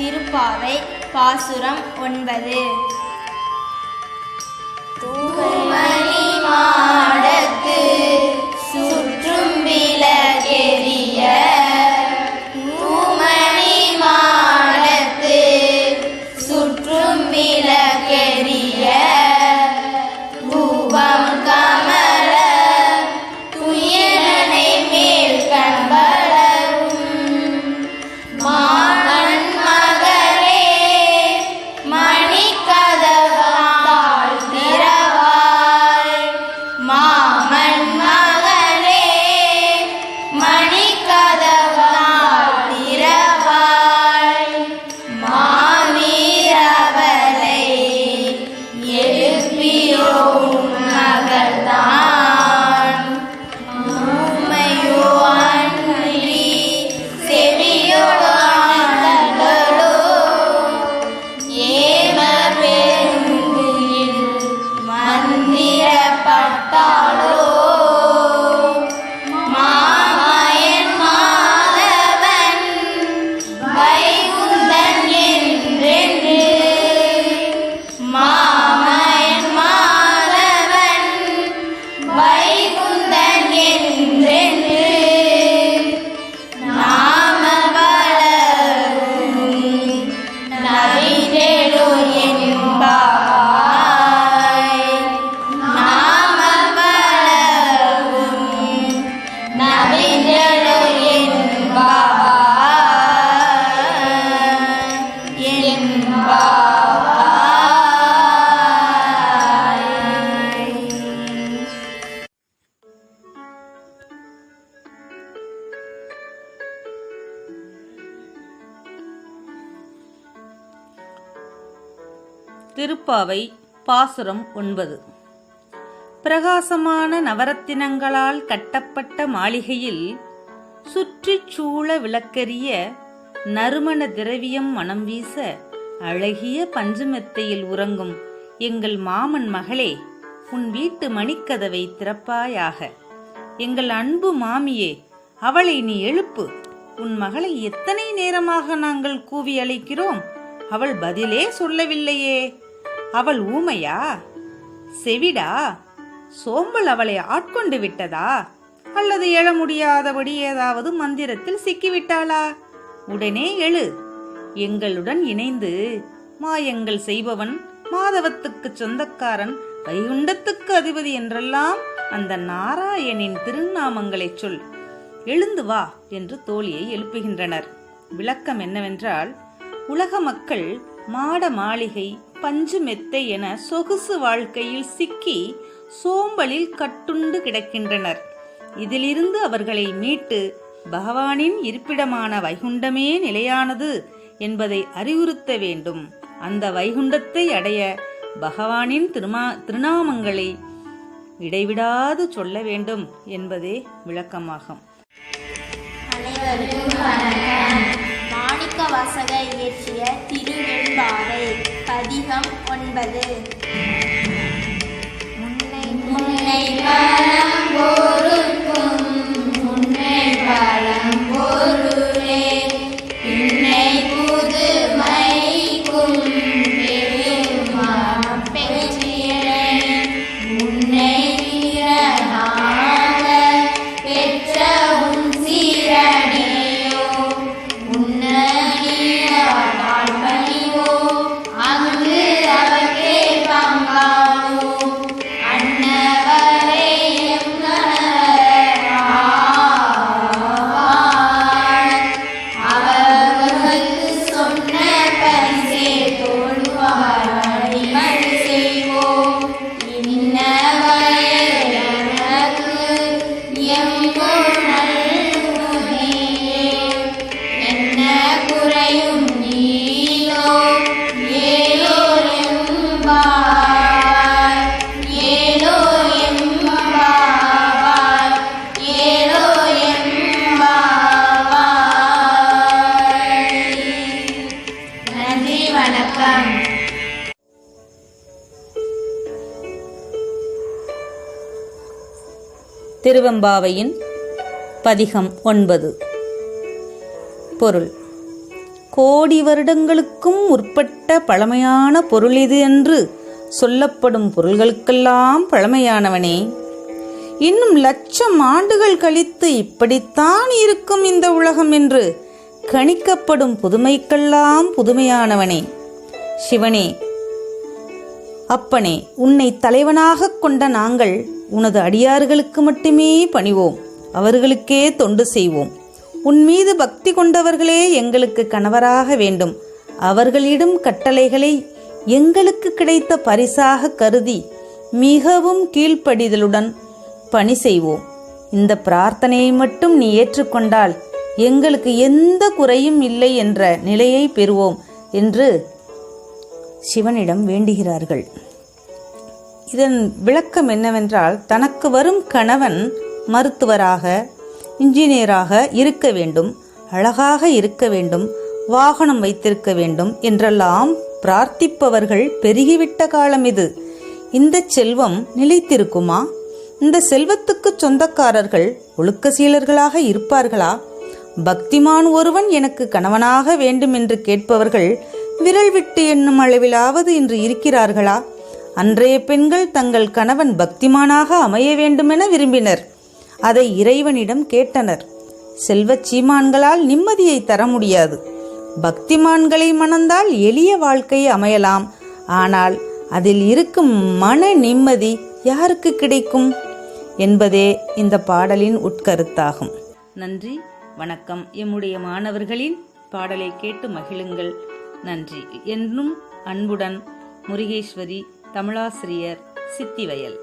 திருப்பாவை பாசுரம் ஒன்பது. தூமணி மாடத்து திருப்பாவை பாசுரம் ஒன்பது. பிரகாசமான நவரத்தினங்களால் கட்டப்பட்ட மாளிகையில் சுற்றிச் சூழ விளக்கரிய நறுமண திரவியம் மனம் வீச அழகிய பஞ்சுமெத்தையில் உறங்கும் எங்கள் மாமன் மகளே உன் வீட்டு மணிக்கதவை திறப்பாயாக. எங்கள் அன்பு மாமியே அவளை நீ எழுப்பு. உன் மகளை எத்தனை நேரமாக நாங்கள் கூவி அழைக்கிறோம்? அவள் பதிலே சொல்லவில்லையே. அவள் ஊமையா? செவிடா? சோம்பல் அவளை ஆட்கொண்டு விட்டதா? அல்லது எழ முடியாதபடி ஏதாவது மந்திரத்தில் சிக்கிவிட்டாளா? உடனே எழு. எங்களுடன் இணைந்து மாயங்கள் செய்பவன் மாதவத்துக்கு சொந்தக்காரன் வைகுண்டத்துக்கு அதிபதி என்றெல்லாம் அந்த நாராயணின் திருநாமங்களைச் சொல். எழுந்து வா என்று தோழியை எழுப்புகின்றனர். விளக்கம் என்னவென்றால் உலக மக்கள் மாட மாளிகை பஞ்சு மெத்தை என சொகுசு வாழ்க்கையில் சிக்கி சோம்பலில் கட்டுண்டு கிடக்கின்றனர். இதிலிருந்து அவர்களை மீட்டு பகவானின் இருப்பிடமான வைகுண்டமே நிலையானது என்பதை அறிவுறுத்த வேண்டும். அந்த வைகுண்டத்தை அடைய பகவானின் திருமா திருநாமங்களை இடைவிடாது சொல்ல வேண்டும் என்பதே விளக்கமாகும். அனைவருக்கும் வணக்கம் மாணிக்க இயற்றிய திருவெண்பாவை பதிகம் ஒன்பது. திருவெம்பாவையின் பதிகம் ஒன்பது. பொருள். கோடி வருடங்களுக்கும் முற்பட்ட பழமையான பொருள் இது என்று சொல்லப்படும் பொருள்களுக்கெல்லாம் பழமையானவனே. இன்னும் லட்சம் ஆண்டுகள் கழித்து இப்படித்தான் இருக்கும் இந்த உலகம் என்று கணிக்கப்படும் புதுமைக்கெல்லாம் புதுமையானவனே. சிவனே அப்பனே உன்னை தலைவனாகக் கொண்ட நாங்கள் உனது அடியார்களுக்கு மட்டுமே பணிவோம். அவர்களுக்கே தொண்டு செய்வோம். உன் மீது பக்தி கொண்டவர்களே எங்களுக்கு கணவராக வேண்டும். அவர்களிடம் கட்டளைகளை எங்களுக்கு கிடைத்த பரிசாக கருதி மிகவும் கீழ்ப்படிதலுடன் பணி செய்வோம். இந்த பிரார்த்தனையை மட்டும் நீ ஏற்றுக்கொண்டால் எங்களுக்கு எந்த குறையும் இல்லை என்ற நிலையை பெறுவோம் என்று சிவனிடம் வேண்டுகிறார்கள். இதன் விளக்கம் என்னவென்றால் தனக்கு வரும் கணவன் மருத்துவராக இன்ஜினியராக இருக்க வேண்டும் அழகாக இருக்க வேண்டும் வாகனம் வைத்திருக்க வேண்டும் என்றெல்லாம் பிரார்த்திப்பவர்கள் பெருகிவிட்ட காலம் இது. இந்த செல்வம் நிலைத்திருக்குமா? இந்த செல்வத்துக்கு சொந்தக்காரர்கள் ஒழுக்க சீலர்களாக இருப்பார்களா? பக்திமான் ஒருவன் எனக்கு கணவனாக வேண்டும் என்று கேட்பவர்கள் விரல் விட்டு என்னும் அளவிலாவது இன்று இருக்கிறார்களா? அன்றைய பெண்கள் தங்கள் கணவன் பக்திமானாக அமைய வேண்டுமென விரும்பினர். அதை இறைவனிடம் கேட்டனர். செல்வச் சீமான்களால் நிம்மதியை தர முடியாது. பக்திமான்களை மணந்தால் எளிய வாழ்க்கை அமையலாம். ஆனால் அதில் இருக்கும் மன நிம்மதி யாருக்கு கிடைக்கும்? என்பதே இந்த பாடலின் உட்கருத்தாகும். நன்றி. வணக்கம். எம்முடைய மாணவர்களின் பாடலை கேட்டு மகிழுங்கள். நன்றி. என்றும் அன்புடன் முருகேஸ்வரி தமிழாசிரியர் சித்திவயல்.